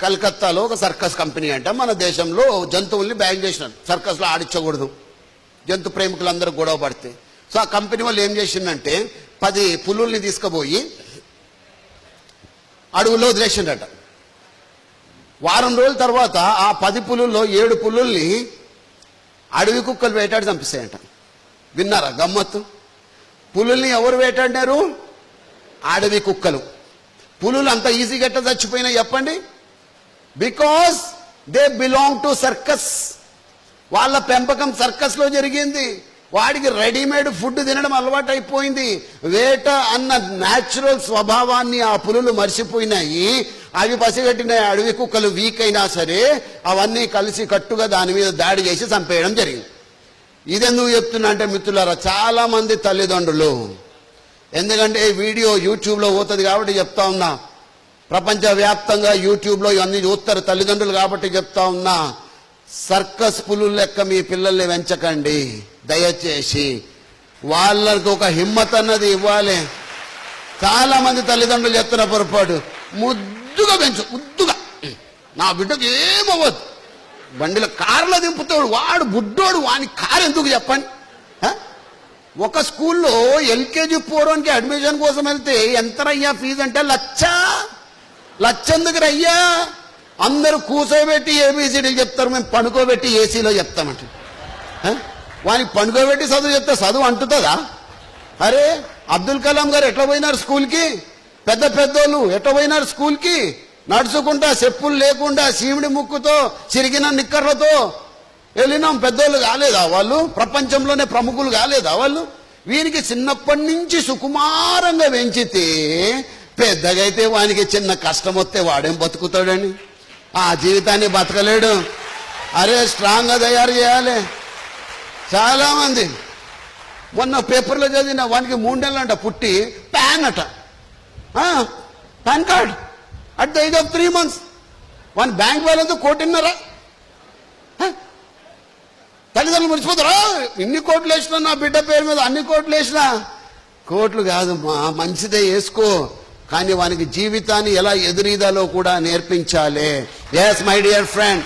కలకత్తాలో ఒక circus company అంట మన దేశంలో జంతువుల్ని బ్యాన్ చేసినారు. సర్కస్లో ఆడించకూడదు. జంతు ప్రేమికులందరూ గొడవ పడితే. సో ఆ కంపెనీ వాళ్ళు ఏం చేసిందంటే పది పులుల్ని తీసుకుపోయి అడవుల్లో వదిలేసిండట వారం రోజుల తర్వాత ఆ పది పులుల్లో ఏడు పులుల్ని అడవి కుక్కలు వేటాడి చంపిస్తాయంట విన్నారా గమ్మత్తు? పులుల్ని ఎవరు వేటాడినారు? అడవి కుక్కలు. పులులు అంత ఈజీగా ఎట్లా చచ్చిపోయినా చెప్పండి? Because they belong to circus వాళ్ళ పెంపకం సర్కస్లో జరిగింది. వాడికి రెడీమేడ్ ఫుడ్ తినడం అలవాటు అయిపోయింది వేట అన్న న్యాచురల్ స్వభావాన్ని ఆ పులులు మర్చిపోయినాయి. అవి పసిగట్టిన అడవి కుక్కలు వీక్ అయినా సరే అవన్నీ కలిసి కట్టుగా దాని మీద దాడి చేసి చంపేయడం జరిగింది. ఇదెందుకు చెప్తున్నా అంటే మిత్రులారా చాలా మంది తల్లిదండ్రులు ఎందుకంటే వీడియో యూట్యూబ్లో పోతుంది కాబట్టి చెప్తా ఉన్నా. ప్రపంచవ్యాప్తంగా యూట్యూబ్లో ఇవన్నీ చూస్తారు తల్లిదండ్రులు కాబట్టి చెప్తా ఉన్నా. సర్కస్ పులుల లెక్క మీ పిల్లల్ని పెంచకండి. దయచేసి వాళ్ళకు ఒక హిమ్మత్ అన్నది ఇవ్వాలి. చాలా మంది తల్లిదండ్రులు చెప్తున్న పొరపాటు. ముద్దుగా పెంచు ముద్దుగా. నా బిడ్డకు ఏమవ్వదు. బండిలో కారులో దింపుతాడు వాడు బుడ్డోడు వాని కారు ఎందుకు చెప్పండి. ఒక స్కూల్లో ఎల్కేజీ పోవడానికి అడ్మిషన్ కోసం వెళ్తే ఎంతరయ్యా ఫీజు అంటే లచ్చ. లచ్చెందుకు రయ్యా? అందరూ కూర్చోబెట్టి ఏబీసీడీలు చెప్తారు మేము పండుకోబెట్టి ఏసీలో చెప్తామంట. వానికి పండుకోబెట్టి చదువు చెప్తే చదువు అంటుతుందా? అరే అబ్దుల్ కలాం గారు ఎట్లా పోయినారు స్కూల్కి? పెద్ద పెద్దోళ్ళు ఎట్లా పోయినారు స్కూల్కి? నడుచుకుంటా చెప్పులు లేకుండా సీమిడి ముక్కుతో చిరిగిన నిక్కర్లతో వెళ్ళినాం పెద్దోళ్ళు కాలేదా వాళ్ళు? ప్రపంచంలోనే ప్రముఖులు కాలేదా వాళ్ళు? వీరికి చిన్నప్పటి నుంచి సుకుమారంగా పెంచితే పెద్దగైతే వానికి చిన్న కష్టం వస్తే వాడేం బతుకుతాడని? ఆ జీవితాన్ని బతకలేడు. అరే స్ట్రాంగ్గా తయారు చేయాలి. చాలామంది మొన్న పేపర్లో చదివిన వానికి మూడేళ్ళంట పుట్టి ప్యాన్ అట. ఆ, PAN card. At the age of three months. వాని బ్యాంక్ బ్యాలెన్స్ కోటిన్నరా. తల్లిదండ్రులు మర్చిపోతారా? ఇన్ని కోట్లు వేసినా నా బిడ్డ పేరు మీద అన్ని కోట్లు వేసినా? కోట్లు కాదు మా మంచిదే వేసుకో. కానీ వానికి జీవితాన్ని ఎలా ఎదురీదాలో కూడా నేర్పించాలి. Yes my dear friend